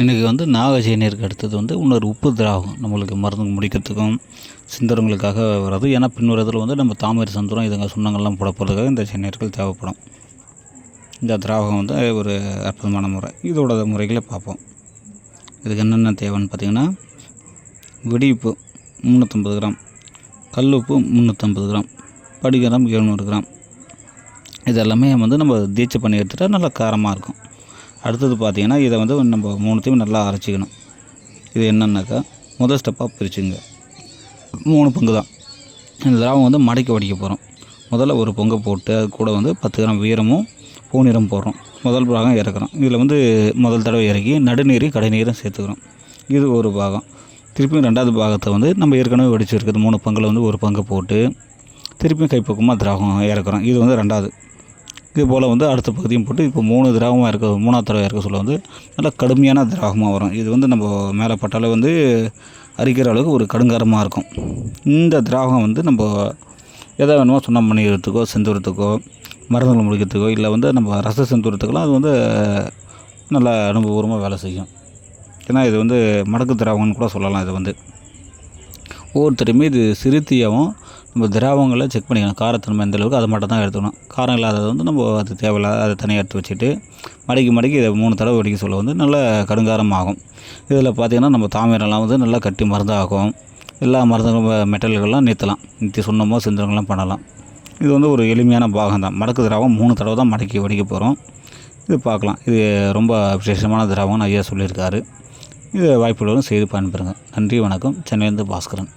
இன்றைக்கி வந்து நாகசேனியருக்கு அடுத்தது வந்து இன்னொரு உப்பு திராவகம் நம்மளுக்கு மருந்து முடிக்கிறதுக்கும் சிந்தரங்களுக்காக வர்றது. ஏன்னா பின்வரதில் வந்து நம்ம தாமரை சந்திரம் இதுங்க சுண்ணங்கள்லாம் போட போகிறதுக்காக இந்த சேனியர்கள் தேவைப்படும். இந்த திராவகம் வந்து ஒரு அற்புதமான முறை. இதோட முறைகளை பார்ப்போம். இதுக்கு என்னென்ன தேவைன்னு பார்த்தீங்கன்னா வெடிப்பு முந்நூற்றம்பது கிராம் கல்லுப்பு முந்நூற்றம்பது கிராம் படிகரம் எழுநூறு கிராம். இதெல்லாமே வந்து நம்ம தீட்சை பண்ணி எடுத்துகிட்டா நல்லா காரமாக இருக்கும். அடுத்தது பார்த்திங்கன்னா இதை வந்து நம்ம மூணுத்தையும் நல்லா அரைச்சிக்கணும். இது என்னென்னாக்கா முதல் ஸ்டெப்பாக பிரிச்சுங்க. மூணு பங்கு தான். இந்த திராவம் வந்து மடக்கி வடிக்க போகிறோம் முதல்ல ஒரு பொங்கை போட்டு அது கூட வந்து பத்து கிராம் வீரமும் பூநீரம் போடுறோம். முதல் பாகம் இறக்குறோம். இதில் வந்து முதல் தடவை இறக்கி நடுநீரையும் கடைநீரும் சேர்த்துக்கிறோம். இது ஒரு பாகம். திருப்பியும் ரெண்டாவது பாகத்தை வந்து நம்ம ஏற்கனவே வடிச்சிருக்கிறது மூணு பங்கில் வந்து ஒரு பங்கு போட்டு திருப்பியும் கைப்பக்கமாக திராகம் இறக்குறோம். இது வந்து ரெண்டாவது. இது போல் வந்து அடுத்த பகுதியும் போட்டு இப்போ மூணு திராகமாக இருக்க மூணாவது தடவை இருக்க சொல்ல வந்து நல்லா கடுமையான திராகமாக வரும். இது வந்து நம்ம மேலே பட்டாலே வந்து அரிக்கிற அளவுக்கு ஒரு கடுங்காரமாக இருக்கும். இந்த திராகம் வந்து நம்ம எதை வேணுமோ சுண்ணம் பண்ணிக்கிறதுக்கோ செந்துரத்துக்கோ மருந்துகள் முடிக்கிறதுக்கோ இல்லை வந்து நம்ம ரச செந்துரத்துக்கெல்லாம் அது வந்து நல்லா அனுபவபூர்வமாக வேலை செய்யும். ஏன்னா இது வந்து மடக்கு திராவகம்னு கூட சொல்லலாம் இது வந்து. ஒவ்வொருத்தருமே இது சிறுத்தியாகவும் நம்ம திராவங்களை செக் பண்ணிக்கணும். காரத்தன்மை எந்த அளவுக்கு அதை மட்டும் தான் எடுத்துக்கணும். காரம் இல்லாதது வந்து நம்ம அது தேவையில்லாத அதை தனியாக எடுத்து வச்சுட்டு மடக்கி மடக்கி இதை மூணு தடவை வடிக்க சொல்ல வந்து நல்ல கடுங்காரம் ஆகும். இதில் பார்த்திங்கன்னா நம்ம தாமிரம்லாம் வந்து நல்லா கட்டி மருந்தாகும். எல்லா மருந்துகளும் மெட்டல்கள்லாம் நீத்தலாம். நீத்தி சுண்ணமோ சிந்தனங்கள்லாம் பண்ணலாம். இது வந்து ஒரு எளிமையான பாகம் தான். மடக்கு திராவம் மூணு தடவை தான் மடக்கி வடிக்க போகிறோம் இது பார்க்கலாம். இது ரொம்ப விசேஷமான திராவம்னு ஐயா சொல்லியிருக்காரு. இது வாய்ப்புள்ளவரும் செய்து பயன்பெறுங்க. நன்றி வணக்கம். சென்னையிலேருந்து பாஸ்கரன்.